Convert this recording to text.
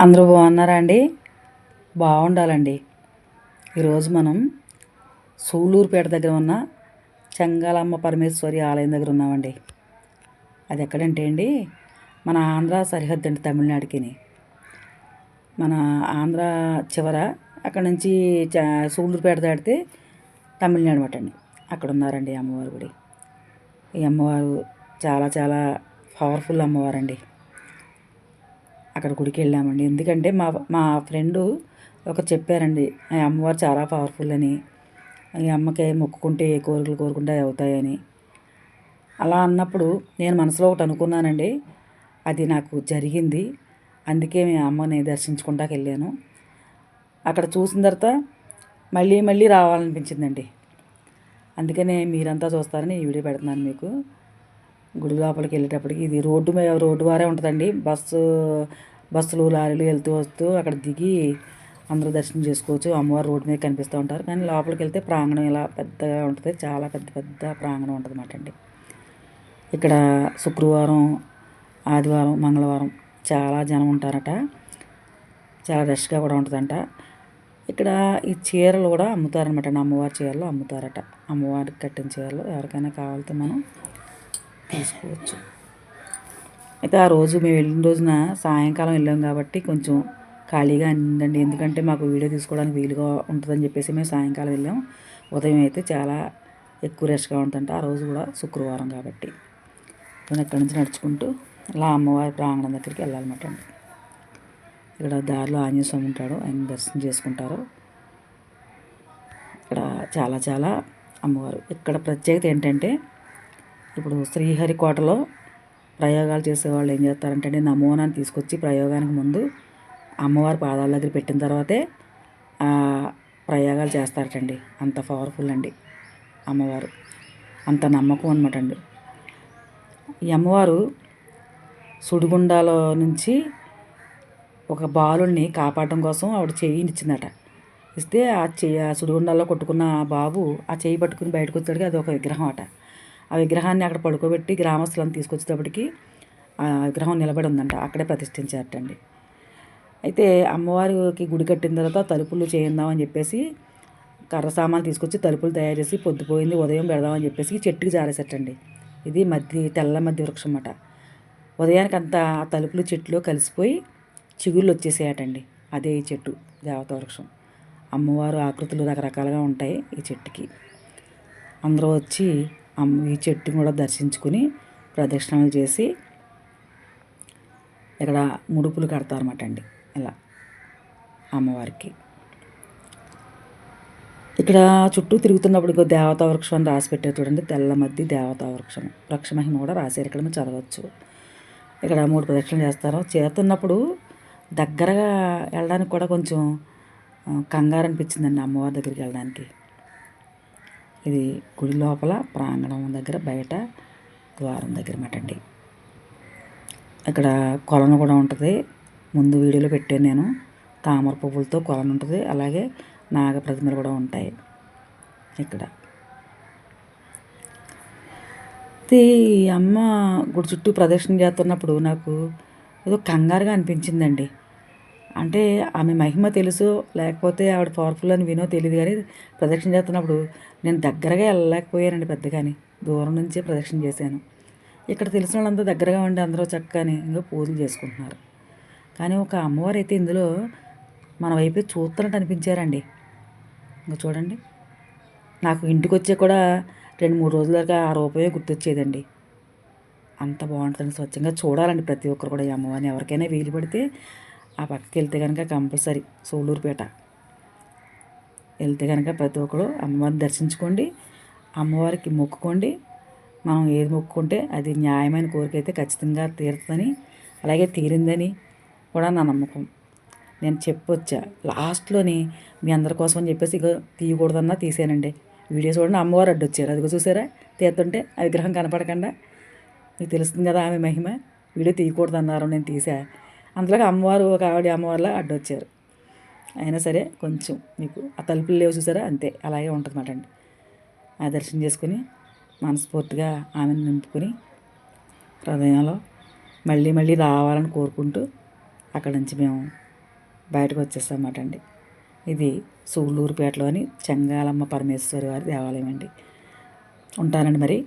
అందరూ బాగున్నారా అండి? బాగుండాలండి. ఈరోజు మనం సూళ్ళూరుపేట దగ్గర ఉన్న చెంగాలమ్మ పరమేశ్వరి ఆలయం దగ్గర ఉన్నామండి. అది ఎక్కడంటే అండి? మన ఆంధ్ర సరిహద్దు అండి తమిళనాడుకి మన ఆంధ్ర చివర అక్కడ నుంచి చ సూళ్ళూరుపేట దాటితే తమిళనాడు అనమాట అండి. అక్కడ ఉన్నారండి అమ్మవారు అమ్మవారి గుడి. ఈ అమ్మవారు చాలా చాలా పవర్ఫుల్ అమ్మవారండి. అక్కడ గుడికి వెళ్ళామండి ఎందుకంటే మా మా ఫ్రెండు ఒక చెప్పారండి ఆ అమ్మవారు చాలా పవర్ఫుల్ అని. ఈ అమ్మకి మొక్కుకుంటే ఏ కోరికలు కోరుకుంటే అవుతాయని. అలా అన్నప్పుడు నేను మనసులో ఒకటి అనుకున్నానండి అది నాకు జరిగింది అందుకే మీ అమ్మని దర్శించుకుంటాకి వెళ్ళాను. అక్కడ చూసిన తర్వాత మళ్ళీ మళ్ళీ రావాలనిపించిందండి. అందుకనే మీరంతా చూస్తారని ఈ వీడియో పెడుతున్నాను మీకు. గుడి లోపలికి వెళ్ళేటప్పటికి ఇది రోడ్డు మీద రోడ్డు వారే ఉంటుందండి. బస్సు బస్సులు లారీలు వెళ్తూ వస్తూ అక్కడ దిగి అందరూ దర్శనం చేసుకోవచ్చు. అమ్మవారు రోడ్డు మీద కనిపిస్తూ ఉంటారు. కానీ లోపలికి వెళ్తే ప్రాంగణం ఇలా పెద్దగా ఉంటుంది. చాలా పెద్ద పెద్ద ప్రాంగణం ఉంటుంది అన్నమాట అండి. ఇక్కడ శుక్రవారం ఆదివారం మంగళవారం చాలా జనం ఉంటారట. చాలా రష్గా కూడా ఉంటుందంట. ఇక్కడ ఈ చీరలు కూడా అమ్ముతారనమాట అమ్మవారి చీరలు అమ్ముతారట. అమ్మవారికి కట్టిన చీరలు ఎవరికైనా కావాలితే మనం తీసుకోవచ్చు. అయితే ఆ రోజు మేము వెళ్ళిన రోజున సాయంకాలం వెళ్ళాం కాబట్టి కొంచెం ఖాళీగా అయిందండి ఎందుకంటే మాకు వీడియో తీసుకోవడానికి వీలుగా ఉంటుందని చెప్పేసి మేము సాయంకాలం వెళ్ళాం. ఉదయం అయితే చాలా ఎక్కువ రష్గా ఉంటుందంట ఆ రోజు కూడా శుక్రవారం కాబట్టి నేను ఎక్కడి నుంచి నడుచుకుంటూ అలా అమ్మవారి ప్రాంగణం దగ్గరికి వెళ్ళాలన్నమాట అండి. ఇక్కడ దారిలో ఆంజనేయ స్వామి ఉంటాడు. ఆయన దర్శనం చేసుకుంటారు. ఇక్కడ చాలా చాలా అమ్మవారు. ఇక్కడ ప్రత్యేకత ఏంటంటే ఇప్పుడు శ్రీహరికోటలో ప్రయోగాలు చేసేవాళ్ళు ఏం చేస్తారంటే అండి నమూనాన్ని తీసుకొచ్చి ప్రయోగానికి ముందు అమ్మవారి పాదాల దగ్గర పెట్టిన తర్వాతే ప్రయోగాలు చేస్తారటండి. అంత పవర్ఫుల్ అండి అమ్మవారు. అంత నమ్మకం అనమాట అండి. ఈ అమ్మవారు సుడిగుండాలో నుంచి ఒక బాలుని కాపాడడం కోసం ఆవిడ చేయిని ఇచ్చిందట ఇస్తే ఆ చెయ్యి ఆ సుడిగుండాల్లో కొట్టుకున్న ఆ బాబు ఆ చేయి పట్టుకుని బయటకు వచ్చాడు అది ఒక విగ్రహం అట. ఆ విగ్రహాన్ని అక్కడ పడుకోబెట్టి గ్రామస్తులను తీసుకొచ్చేటప్పటికి ఆ విగ్రహం నిలబడి ఉందంట. అక్కడే ప్రతిష్ఠించారటండి. అయితే అమ్మవారికి గుడి కట్టిన తర్వాత తలుపులు చేయిందామని చెప్పేసి కర్ర సామాన్ తీసుకొచ్చి తలుపులు తయారు చేసి పొద్దుపోయింది ఉదయం పెడదామని చెప్పేసి చెట్టుకి జారేసట్టండి ఇది మధ్య తెల్ల మధ్య వృక్షం అన్నమాట ఉదయానికి అంతా ఆ తలుపులు చెట్లు కలిసిపోయి చిగుళ్ళు వచ్చేసేయటండి. అదే ఈ చెట్టు దేవత వృక్షం. అమ్మవారు ఆకృతులు రకరకాలుగా ఉంటాయి ఈ చెట్టుకి. అందరూ వచ్చి ఈ చెట్టుని కూడా దర్శించుకుని ప్రదక్షిణలు చేసి ఇక్కడ ముడుపులు కడతారన్నమాట అండి. ఇలా అమ్మవారికి. ఇక్కడ చుట్టూ తిరుగుతున్నప్పుడు ఇగో దేవతా వృక్షం అని రాసి పెట్టారు చూడండి. తెల్ల మధ్య దేవతా వృక్షం. వృక్షమహిమ కూడా రాశారు ఇక్కడ మీరు చదవచ్చు. ఇక్కడ మూడు ప్రదక్షిణలు చేస్తారు. చేస్తున్నప్పుడు దగ్గరగా వెళ్ళడానికి కూడా కొంచెం కంగారు అనిపించిందండి అమ్మవారి దగ్గరికి వెళ్ళడానికి. ఇది గుడి లోపల ప్రాంగణం దగ్గర బయట ద్వారం దగ్గర మాట అండి ఇక్కడ కొలను కూడా ఉంటుంది. ముందు వీడియోలో పెట్టాను నేను. తామర పువ్వులతో కొలను ఉంటుంది. అలాగే నాగ ప్రతిమలు కూడా ఉంటాయి ఇక్కడ. ఇది అమ్మ గుడి చుట్టూ ప్రదక్షిణ చేస్తున్నప్పుడు నాకు ఏదో కంగారుగా అనిపించిందండి. అంటే ఆమె మహిమ తెలుసు లేకపోతే ఆవిడ పవర్ఫుల్ అని వినో తెలియదు కానీ ప్రదక్షిణ చేస్తున్నప్పుడు నేను దగ్గరగా వెళ్ళలేకపోయానండి పెద్దగాని. దూరం నుంచే ప్రదక్షిణ చేశాను. ఇక్కడ తెలిసిన వాళ్ళంతా దగ్గరగా ఉండి అందరూ చక్కని ఇంకా పూజలు చేసుకుంటున్నారు. కానీ ఒక అమ్మవారు అయితే ఇందులో మన వైపు చూస్తున్నట్టు అనిపించారండి. ఇంకా చూడండి. నాకు ఇంటికి వచ్చే కూడా రెండు మూడు రోజుల దాకా ఆ రూపమే గుర్తొచ్చేదండి. అంత బాగుంటుంది స్వచ్ఛంగా చూడాలండి ప్రతి ఒక్కరు కూడా ఈ అమ్మవారిని. ఎవరికైనా వీలు పడితే ఆ పక్కకి వెళ్తే కనుక కంపల్సరీ సోలూరుపేట వెళ్తే కనుక ప్రతి ఒక్కరు అమ్మవారిని దర్శించుకోండి అమ్మవారికి మొక్కుకోండి. మనం ఏది మొక్కుకుంటే అది న్యాయమైన కోరిక అయితే ఖచ్చితంగా తీరుతుందని అలాగే తీరిందని కూడా నా నమ్మకం. నేను చెప్పొచ్చా. లాస్ట్లోని మీ అందరి కోసం అని చెప్పేసి ఇక తీయకూడదన్నా తీసానండి వీడియో చూడండి అమ్మవారు అడ్డొచ్చారు. అదిగో చూసారా? తీస్తుంటే ఆ విగ్రహం కనపడకుండా. మీకు తెలుస్తుంది కదా ఆమె మహిమ. వీడియో తీయకూడదు అన్నారు నేను తీసా. అందులోకి అమ్మవారు ఒక ఆవిడ అమ్మవారిలా అడ్డొచ్చారు. అయినా సరే కొంచెం మీకు ఆ తలుపులు లేవు చూసారా? అంతే అలాగే ఉంటుంది అండి. ఆ దర్శనం చేసుకుని మనస్ఫూర్తిగా ఆమెను నింపుకొని హృదయంలో మళ్ళీ మళ్ళీ రావాలని కోరుకుంటూ అక్కడి నుంచి మేము బయటకు వచ్చేస్తామన్నమాట అండి. ఇది సూళ్ళూరుపేటలోని చెంగాలమ్మ పరమేశ్వరి వారి దేవాలయం అండి. ఉంటానండి మరి.